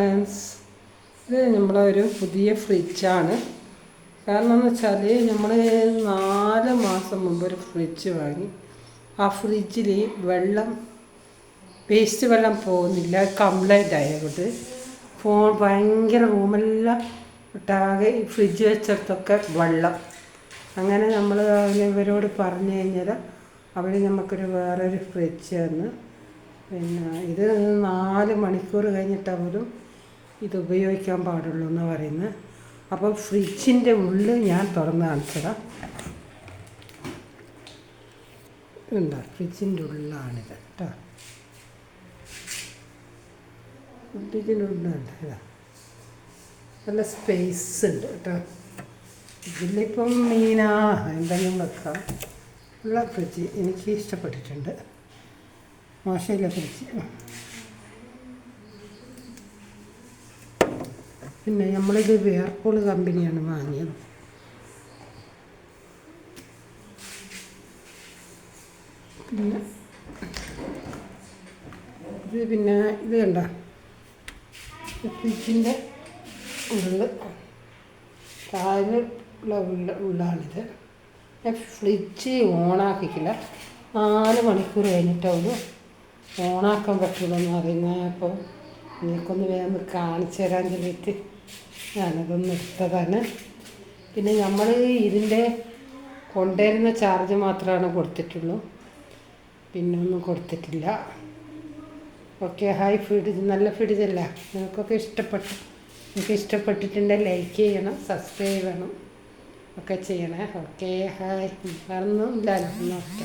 Friends ഇത് നമ്മളെ ഒരു പുതിയ ഫ്രിഡ്ജാണ് കാരണം എന്ന് വെച്ചാൽ നമ്മൾ നാല് മാസം മുമ്പ് ഒരു ഫ്രിഡ്ജ് വാങ്ങി. ആ ഫ്രിഡ്ജിൽ വെള്ളം വേസ്റ്റ് വെള്ളം പോകുന്നില്ല കംപ്ലൈന്റ് ആയതുകൊണ്ട് ഫോൺ ഭയങ്കര റൂമെല്ലാം ഒട്ടാകെ ഈ ഫ്രിഡ്ജ് വെച്ചിടത്തൊക്കെ വെള്ളം. അങ്ങനെ നമ്മൾ ഇവരോട് പറഞ്ഞു കഴിഞ്ഞാൽ അവർ നമുക്കൊരു വേറൊരു ഫ്രിഡ്ജ് തന്ന്. പിന്നെ ഇത് നാല് മണിക്കൂർ കഴിഞ്ഞിട്ടാണ് പോലും ഇത് ഉപയോഗിക്കാൻ പാടുള്ളൂ എന്ന് പറയുന്നത്. അപ്പോൾ ഫ്രിഡ്ജിന്റെ ഉള്ളിൽ ഞാൻ തുറന്ന് കാണിച്ചതാ. ഉണ്ടോ ഫ്രിഡ്ജിന്റെ ഉള്ളിലാണിത് കേട്ടോ. ഫ്രിഡ്ജിന്റെ ഉള്ളിലുണ്ട് ഇതാ. നല്ല സ്പേസ് ഉണ്ട് കേട്ടോ. ഇതിലിപ്പം മീനാ എന്തെങ്കിലും വെക്കാം. ഉള്ള ഫ്രിഡ്ജ് എനിക്ക് ഇഷ്ടപ്പെട്ടിട്ടുണ്ട്. മോശമില്ല ഫ്രിഡ്ജ്. പിന്നെ നമ്മളിത് വേർപൂൾ കമ്പനിയാണ് വാങ്ങിയത്. പിന്നെ ഇത് പിന്നെ ഇത് കണ്ട? ഫ്രിഡ്ജിന്റെ ഉള്ളിൽ താഴെ ഉള്ള ഉള്ള ഉള്ളാണിത്. ഫ്രിഡ്ജ് ഓണാക്കിക്കില്ല. നാല് മണിക്കൂർ കഴിഞ്ഞിട്ടുള്ളൂ ഓണാക്കാൻ പറ്റുള്ളൂ എന്ന് പറയുന്നത് അപ്പോൾ നിങ്ങൾക്കൊന്ന് വേഗം കാണിച്ചു തരാൻ ചൊല്ലിയിട്ട് ഞാനതൊന്ന് എടുത്തതാണ് പിന്നെ നമ്മൾ ഇതിന്റെ കൊണ്ടുവരുന്ന ചാർജ് മാത്രമാണ് കൊടുത്തിട്ടുള്ളൂ. പിന്നെ ഒന്നും കൊടുത്തിട്ടില്ല. ഓക്കെ ഹായ് ഫീഡ് നല്ല ഫീഡിതല്ല നിങ്ങൾക്കൊക്കെ ഇഷ്ടപ്പെട്ടു. നിങ്ങൾക്ക് ഇഷ്ടപ്പെട്ടിട്ടുണ്ടെങ്കിൽ ലൈക്ക് ചെയ്യണം സബ്സ്ക്രൈബ് ചെയ്യണം ഒക്കെ ചെയ്യണേ. ഓക്കെ ഹായ് വേറൊന്നും ഇല്ലല്ലോ ഓക്കെ